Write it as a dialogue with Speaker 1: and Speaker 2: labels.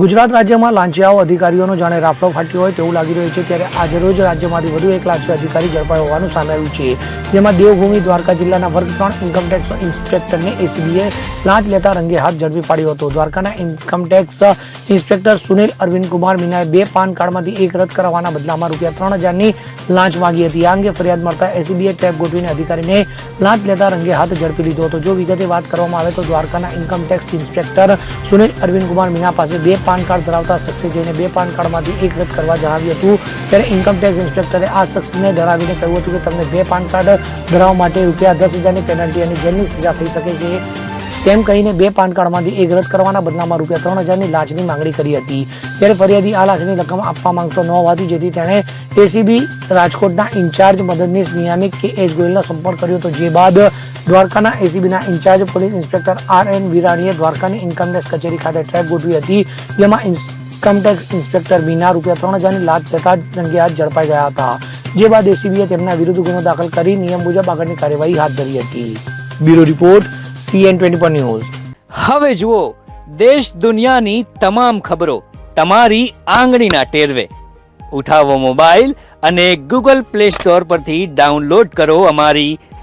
Speaker 1: ગુજરાત રાજ્યમાં લાંચિયાઓ અધિકારીઓનો જાણે રાફડો ફાટ્યો હોય તેવું લાગી રહ્યું છે ત્યારે આજે રોજ રાજ્યમાંથી વધુ એક લાંચિયા અધિકારી ઝડપાયો હોવાનું સામે આવ્યું છે. જેમાં દેવભૂમિ દ્વારકા જિલ્લાના વર્ગ ત્રણ ઇન્કમટેક્સ ઇન્સ્પેક્ટરને એસીબીએ લાંચ લેતા રંગે હાથ ઝડપી પાડ્યો હતો. દ્વારકાના income tax inspector Sunil Arvind Kumar મીનાએ બે પાન કાર્ડમાંથી એક રદ કરાવવાના બદલામાં રૂપિયા ત્રણ હજારની લાંચ માંગી હતી. આ અંગે ફરિયાદ મળતા એસીબીએ ટેપ ગોઠવીને અધિકારીને લાંચ લેતા રંગે હાથ ઝડપી લીધો હતો. જો વિગતે વાત કરવામાં આવે તો દ્વારકાના income tax inspector Sunil Arvind Kumar Meena પાસે બે પાન કાર્ડ ધરાવતા શખ્સે જઈને બે પાન કાર્ડમાંથી એક રદ કરવા જણાવ્યું હતું. ત્યારે ઇન્કમટેક્સ ઇન્સ્પેક્ટરે આ શખ્સને ડરાવીને કહ્યું હતું કે તમને બે પાન કાર્ડ ધરાવવા માટે રૂપિયા દસ હજારની પેનલ્ટી અને જેલની સજા થઈ શકે છે. તેમ કહીને બે પાન કાર્ડમાંથી એક રદ કરવાના બદલામાં રૂપિયા ત્રણ હજારની લાંચની માંગણી કરી હતી. ત્યારે ફરિયાદી આ લાંચની રકમ આપવા માંગતો ન હોવાથી જેથી તેણે એસીબી રાજકોટના ઇન્ચાર્જ મદદનીશ નિયામિક કે એસ ગોયલનો સંપર્ક કર્યો હતો. જે બાદ દ્વારકાના એસીબીના in-charge police inspector R N વિરાણીએ દ્વારકાની ઇન્કમટેક્સ કચેરી ખાતે ટ્રેક ગોઠવી હતી, જેમાં ઇન્કમટેક્સ ઇન્સ્પેક્ટર વિના રૂપિયા ત્રણ હજારની લાંચ જતા રંગે હાથ ઝડપાઈ ગયા હતા. જે બાદ એસીબીએ તેમના વિરુદ્ધ ગુનો દાખલ કરી નિયમ મુજબ આગળની કાર્યવાહી હાથ ધરી હતી. Bureau report, CN twenty news.
Speaker 2: હવે જુઓ, દેશ દુનિયાની તમામ ખબરો તમારી આંગળીના ટેરવે. ઉઠાવો મોબાઈલ અને ગૂગલ પ્લે સ્ટોર પરથી ડાઉનલોડ કરો અમારી